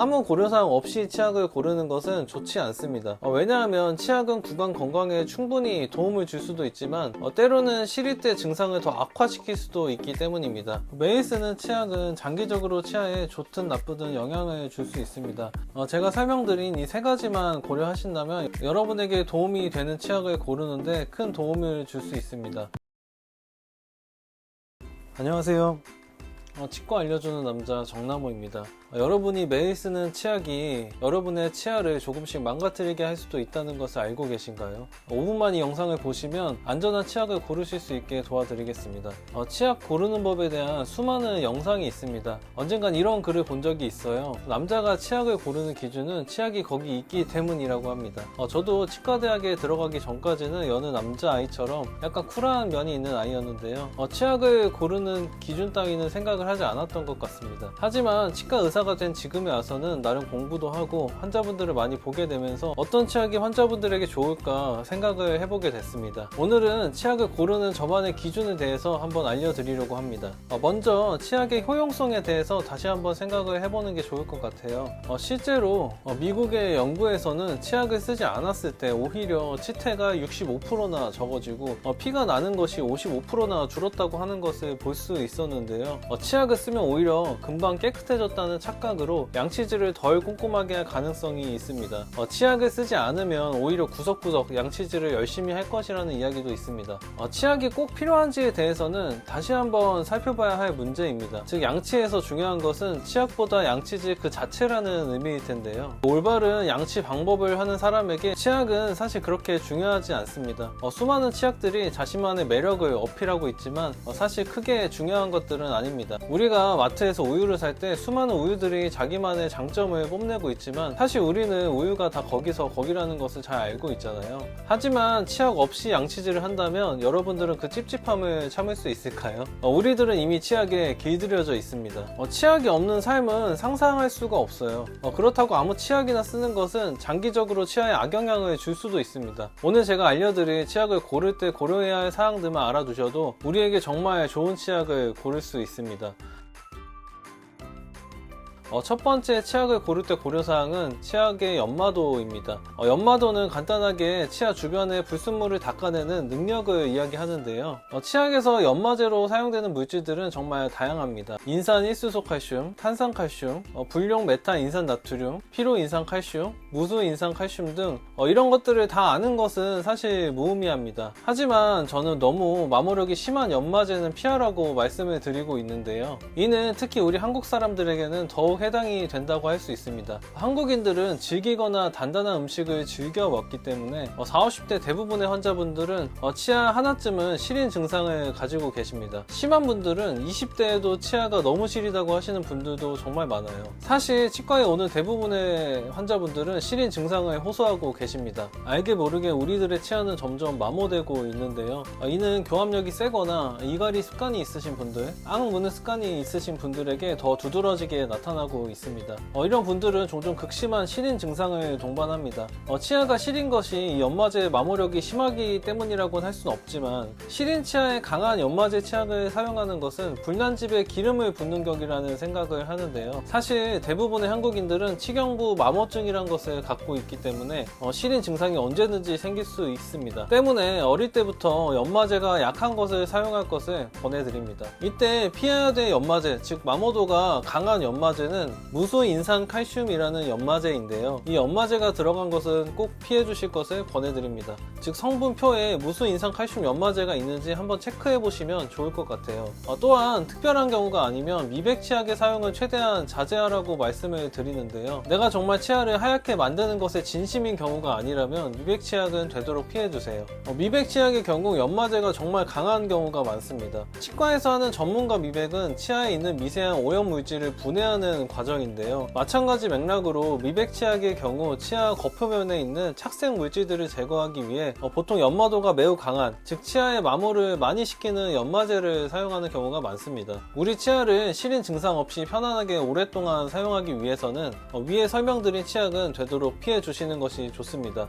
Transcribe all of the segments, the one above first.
아무 고려사항 없이 치약을 고르는 것은 좋지 않습니다. 어, 왜냐하면 치약은 구강 건강에 충분히 도움을 줄 수도 있지만 어, 때로는 시리 때 증상을 더 악화시킬 수도 있기 때문입니다. 매일 쓰는 치약은 장기적으로 치아에 좋든 나쁘든 영향을 줄 수 있습니다. 어, 제가 설명드린 이 세 가지만 고려하신다면 여러분에게 도움이 되는 치약을 고르는데 큰 도움을 줄 수 있습니다. 안녕하세요. 어, 치과 알려주는 남자 정나무입니다. 어, 여러분이 매일 쓰는 치약이 여러분의 치아를 조금씩 망가뜨리게 할 수도 있다는 것을 알고 계신가요? 5분만 이 영상을 보시면 안전한 치약을 고르실 수 있게 도와드리겠습니다. 어, 치약 고르는 법에 대한 수많은 영상이 있습니다. 언젠간 이런 글을 본 적이 있어요. 남자가 치약을 고르는 기준은 치약이 거기 있기 때문이라고 합니다. 어, 저도 치과대학에 들어가기 전까지는 여느 남자 아이처럼 약간 쿨한 면이 있는 아이였는데요. 어, 치약을 고르는 기준 따위는 생각을 하지 않았던 것 같습니다. 하지만 치과 의사 가 된 지금에 와서는 나름 공부도 하고 환자분들을 많이 보게 되면서 어떤 치약이 환자분들에게 좋을까 생각을 해보게 됐습니다. 오늘은 치약을 고르는 저만의 기준에 대해서 한번 알려드리려고 합니다. 어, 먼저 치약의 효용성에 대해서 다시 한번 생각을 해보는 게 좋을 것 같아요. 어, 실제로 어, 미국의 연구에서는 치약을 쓰지 않았을 때 오히려 치태가 65%나 적어지고 어, 피가 나는 것이 55%나 줄었다고 하는 것을 볼 수 있었는데요. 어, 치약을 쓰면 오히려 금방 깨끗해졌다는 착각으로 양치질을 덜 꼼꼼하게 할 가능성이 있습니다. 어, 치약을 쓰지 않으면 오히려 구석구석 양치질을 열심히 할 것이라는 이야기도 있습니다. 어, 치약이 꼭 필요한지에 대해서는 다시 한번 살펴봐야 할 문제입니다. 즉 양치에서 중요한 것은 치약보다 양치질 그 자체라는 의미일 텐데요. 올바른 양치 방법을 하는 사람에게 치약은 사실 그렇게 중요하지 않습니다. 어, 수많은 치약들이 자신만의 매력을 어필하고 있지만 어, 사실 크게 중요한 것들은 아닙니다. 우리가 마트에서 우유를 살 때 수많은 우유 들이 자기만의 장점을 뽐내고 있지만 사실 우리는 우유가 다 거기서 거기라는 것을 잘 알고 있잖아요. 하지만 치약 없이 양치질을 한다면 여러분들은 그 찝찝함을 참을 수 있을까요? 어, 우리들은 이미 치약에 길들여져 있습니다. 어, 치약이 없는 삶은 상상할 수가 없어요. 어, 그렇다고 아무 치약이나 쓰는 것은 장기적으로 치아에 악영향을 줄 수도 있습니다. 오늘 제가 알려드릴 치약을 고를 때 고려해야 할 사항들만 알아두셔도 우리에게 정말 좋은 치약을 고를 수 있습니다. 어, 첫 번째 치약을 고를 때 고려사항은 치약의 연마도입니다. 어, 연마도는 간단하게 치아 주변의 불순물을 닦아내는 능력을 이야기하는데요. 어, 치약에서 연마제로 사용되는 물질들은 정말 다양합니다. 인산 일수소 칼슘, 탄산 칼슘, 어, 불용 메타 인산 나트륨, 피로 인산 칼슘, 무수 인산 칼슘 등 어, 이런 것들을 다 아는 것은 사실 무의미합니다. 하지만 저는 너무 마모력이 심한 연마제는 피하라고 말씀을 드리고 있는데요. 이는 특히 우리 한국 사람들에게는 더욱 해당이 된다고 할 수 있습니다. 한국인들은 질기거나 단단한 음식을 즐겨 먹기 때문에 어, 40, 50대 대부분의 환자분들은 어, 치아 하나쯤은 시린 증상을 가지고 계십니다. 심한 분들은 20대에도 치아가 너무 시리다고 하시는 분들도 정말 많아요. 사실 치과에 오는 대부분의 환자분들은 시린 증상을 호소하고 계십니다. 알게 모르게 우리들의 치아는 점점 마모되고 있는데요. 어, 이는 교합력이 세거나 이갈이 습관이 있으신 분들, 앙 무는 습관이 있으신 분들에게 더 두드러지게 나타나고 있습니다. 어, 이런 분들은 종종 극심한 시린 증상을 동반합니다. 어, 치아가 시린 것이 이 연마제 마모력이 심하기 때문이라고는 할 수는 없지만 시린 치아에 강한 연마제 치약을 사용하는 것은 불난집에 기름을 붓는 격이라는 생각을 하는데요. 사실 대부분의 한국인들은 치경부 마모증이란 것을 갖고 있기 때문에 어, 시린 증상이 언제든지 생길 수 있습니다. 때문에 어릴 때부터 연마제가 약한 것을 사용할 것을 권해드립니다. 이때 피해야 될 연마제, 즉 마모도가 강한 연마제는 무수인산 칼슘이라는 연마제인데요. 이 연마제가 들어간 것은 꼭 피해 주실 것을 권해드립니다. 즉 성분표에 무수인산 칼슘 연마제가 있는지 한번 체크해 보시면 좋을 것 같아요. 어, 또한 특별한 경우가 아니면 미백 치약의 사용을 최대한 자제하라고 말씀을 드리는데요. 내가 정말 치아를 하얗게 만드는 것에 진심인 경우가 아니라면 미백 치약은 되도록 피해 주세요. 어, 미백 치약의 경우 연마제가 정말 강한 경우가 많습니다. 치과에서 하는 전문가 미백은 치아에 있는 미세한 오염 물질을 분해하는 과정인데요. 마찬가지 맥락으로 미백 치약의 경우 치아 겉표면에 있는 착색 물질들을 제거하기 위해 어, 보통 연마도가 매우 강한 즉 치아의 마모를 많이 시키는 연마제를 사용하는 경우가 많습니다. 우리 치아를 시린 증상 없이 편안하게 오랫동안 사용하기 위해서는 어, 위에 설명드린 치약은 되도록 피해 주시는 것이 좋습니다.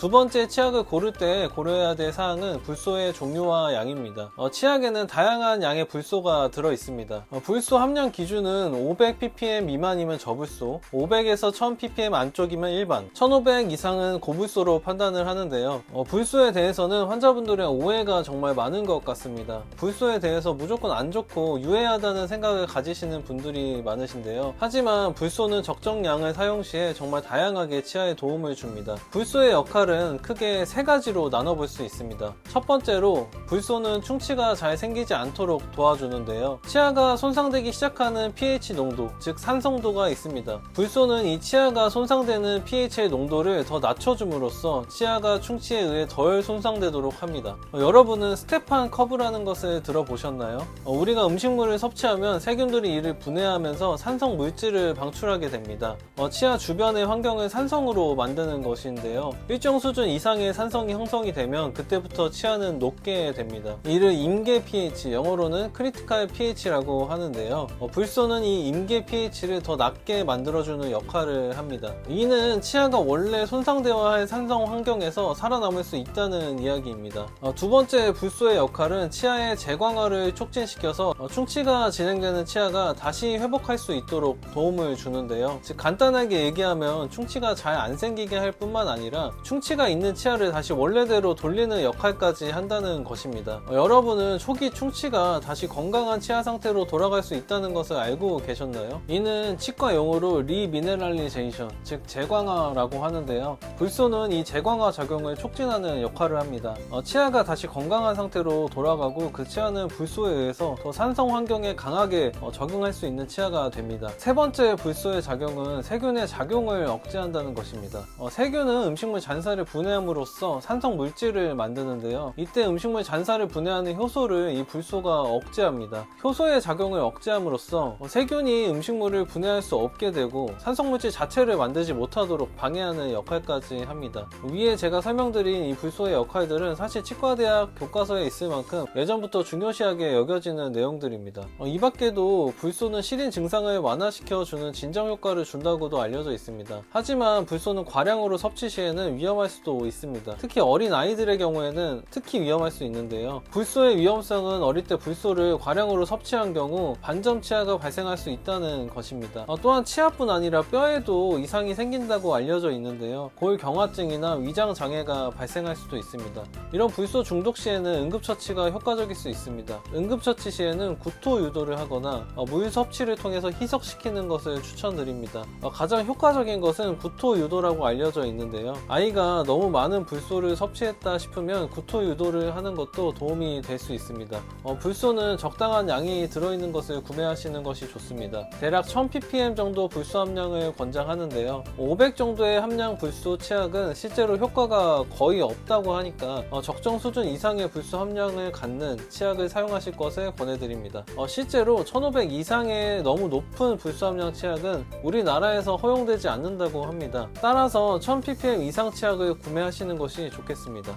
두 번째 치약을 고를 때 고려해야 될 사항은 불소의 종류와 양입니다. 어, 치약에는 다양한 양의 불소가 들어 있습니다. 어, 불소 함량 기준은 500ppm 미만이면 저불소, 500에서 1000ppm 안쪽이면 일반, 1500 이상은 고불소로 판단을 하는데요. 어, 불소에 대해서는 환자분들의 오해가 정말 많은 것 같습니다. 불소에 대해서 무조건 안 좋고 유해하다는 생각을 가지시는 분들이 많으신데요. 하지만 불소는 적정량을 사용 시에 정말 다양하게 치아에 도움을 줍니다. 불소의 역할은 크게 세 가지로 나눠볼 수 있습니다. 첫 번째로 불소는 충치가 잘 생기지 않도록 도와주는데요. 치아가 손상되기 시작하는 pH 농도, 즉 산성도가 있습니다. 불소는 이 치아가 손상되는 pH의 농도를 더 낮춰줌으로써 치아가 충치에 의해 덜 손상되도록 합니다. 어, 여러분은 스테판 커브라는 것을 들어보셨나요? 어, 우리가 음식물을 섭취하면 세균들이 이를 분해하면서 산성 물질을 방출하게 됩니다. 어, 치아 주변의 환경을 산성으로 만드는 것인데요. 일정 수준 이상의 산성이 형성이 되면 그때부터 치아는 녹게 됩니다. 이를 임계 pH, 영어로는 크리티컬 pH라고 하는데요. 어, 불소는 이 임계 pH를 더 낮게 만들어주는 역할을 합니다. 이는 치아가 원래 손상되어야 할 산성 환경에서 살아남을 수 있다는 이야기입니다. 어, 두 번째 불소의 역할은 치아의 재광화를 촉진시켜서 어, 충치가 진행되는 치아가 다시 회복할 수 있도록 도움을 주는데요. 즉 간단하게 얘기하면 충치가 잘 안 생기게 할 뿐만 아니라 충치 가 있는 치아를 다시 원래대로 돌리는 역할까지 한다는 것입니다. 어, 여러분은 초기 충치가 다시 건강한 치아 상태로 돌아갈 수 있다는 것을 알고 계셨나요? 이는 치과 용어로 리미네랄리제이션, 즉 재광화라고 하는데요. 불소는 이 재광화 작용을 촉진하는 역할을 합니다. 어, 치아가 다시 건강한 상태로 돌아가고 그 치아는 불소에 의해서 더 산성 환경에 강하게 어, 적응할 수 있는 치아가 됩니다. 세 번째 불소의 작용은 세균의 작용을 억제한다는 것입니다. 어, 세균은 음식물 잔사를 분해함으로써 산성 물질을 만드는데요. 이때 음식물 잔사를 분해하는 효소를 이 불소가 억제합니다. 효소의 작용을 억제함으로써 어, 세균이 음식물을 분해할 수 없게 되고 산성 물질 자체를 만들지 못하도록 방해하는 역할까지 합니다. 위에 제가 설명드린 이 불소의 역할들은 사실 치과대학 교과서에 있을 만큼 예전부터 중요시하게 여겨지는 내용들입니다. 어, 이 밖에도 불소는 시린 증상을 완화시켜주는 진정 효과를 준다고도 알려져 있습니다. 하지만 불소는 과량으로 섭취 시에는 위험할 수도 있습니다. 특히 어린 아이들의 경우에는 특히 위험할 수 있는데요. 불소의 위험성은 어릴 때 불소를 과량으로 섭취한 경우 반점 치아가 발생할 수 있다는 것입니다. 어, 또한 치아뿐 아니라 뼈에도 이상이 생긴다고 알려져 있는데요. 골경화증이나 위장 장애가 발생할 수도 있습니다. 이런 불소 중독 시에는 응급처치가 효과적일 수 있습니다. 응급처치 시에는 구토 유도를 하거나 어, 물 섭취를 통해서 희석시키는 것을 추천드립니다. 어, 가장 효과적인 것은 구토 유도라고 알려져 있는데요. 아이가 너무 많은 불소를 섭취했다 싶으면 구토 유도를 하는 것도 도움이 될 수 있습니다. 어, 불소는 적당한 양이 들어있는 것을 구매하시는 것이 좋습니다. 대략 1000ppm 정도 불소 함량을 권장하는데요. 500 정도의 함량 불소 치약은 실제로 효과가 거의 없다고 하니까 어, 적정 수준 이상의 불소 함량을 갖는 치약을 사용하실 것을 권해드립니다. 어, 실제로 1500 이상의 너무 높은 불소 함량 치약은 우리나라에서 허용되지 않는다고 합니다. 따라서 1000ppm 이상 치약 을 구매하시는 것이 좋겠습니다.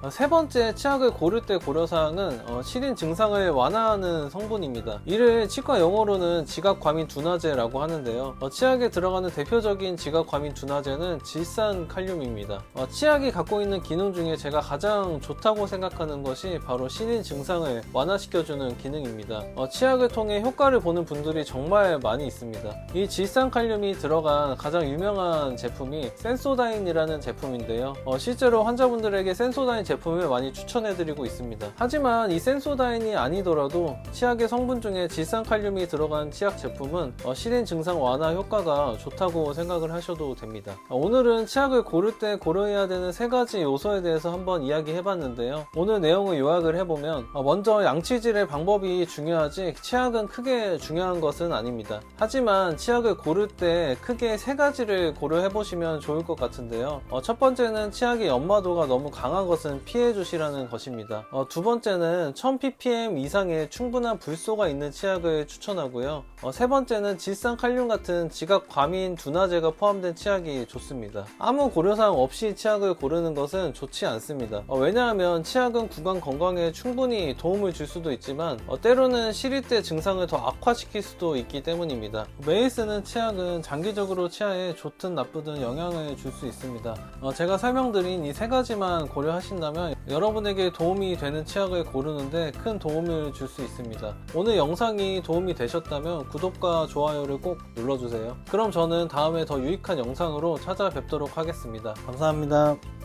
어, 세 번째 치약을 고를 때 고려사항은 어, 시린 증상을 완화하는 성분입니다. 이를 치과 용어로는 지각과민 둔화제라고 하는데요. 어, 치약에 들어가는 대표적인 지각과민 둔화제는 질산 칼륨입니다. 어, 치약이 갖고 있는 기능 중에 제가 가장 좋다고 생각하는 것이 바로 시린 증상을 완화시켜주는 기능입니다. 어, 치약을 통해 효과를 보는 분들이 정말 많이 있습니다. 이 질산 칼륨이 들어간 가장 유명한 제품이 센소다인이라는 제품인데요. 어, 실제로 환자분들에게 센소다인 제품을 많이 추천해드리고 있습니다. 하지만 이 센소다인이 아니더라도 치약의 성분 중에 질산칼륨이 들어간 치약 제품은 어, 시린 증상 완화 효과가 좋다고 생각을 하셔도 됩니다. 어, 오늘은 치약을 고를 때 고려해야 되는 세 가지 요소에 대해서 한번 이야기해봤는데요. 오늘 내용을 요약을 해보면 어, 먼저 양치질의 방법이 중요하지 치약은 크게 중요한 것은 아닙니다. 하지만 치약을 고를 때 크게 세 가지를 고려해보시면 좋을 것 같은데요. 어, 첫 번째는 치약의 연마도가 너무 강한 것은 피해 주시라는 것입니다. 어, 두 번째는 1000ppm 이상의 충분한 불소가 있는 치약을 추천하고요. 어, 세 번째는 질산 칼륨 같은 지각 과민 둔화제가 포함된 치약이 좋습니다. 아무 고려사항 없이 치약을 고르는 것은 좋지 않습니다. 어, 왜냐하면 치약은 구강 건강에 충분히 도움을 줄 수도 있지만 어, 때로는 시리 때 증상을 더 악화시킬 수도 있기 때문입니다. 매일 쓰는 치약은 장기적으로 치아에 좋든 나쁘든 영향을 줄 수 있습니다. 어, 제가 설명드린 이 세 가지만 고려하신다 면 여러분에게 도움이 되는 치약을 고르는데 큰 도움을 줄 수 있습니다. 오늘 영상이 도움이 되셨다면 구독과 좋아요를 꼭 눌러주세요. 그럼 저는 다음에 더 유익한 영상으로 찾아뵙도록 하겠습니다. 감사합니다.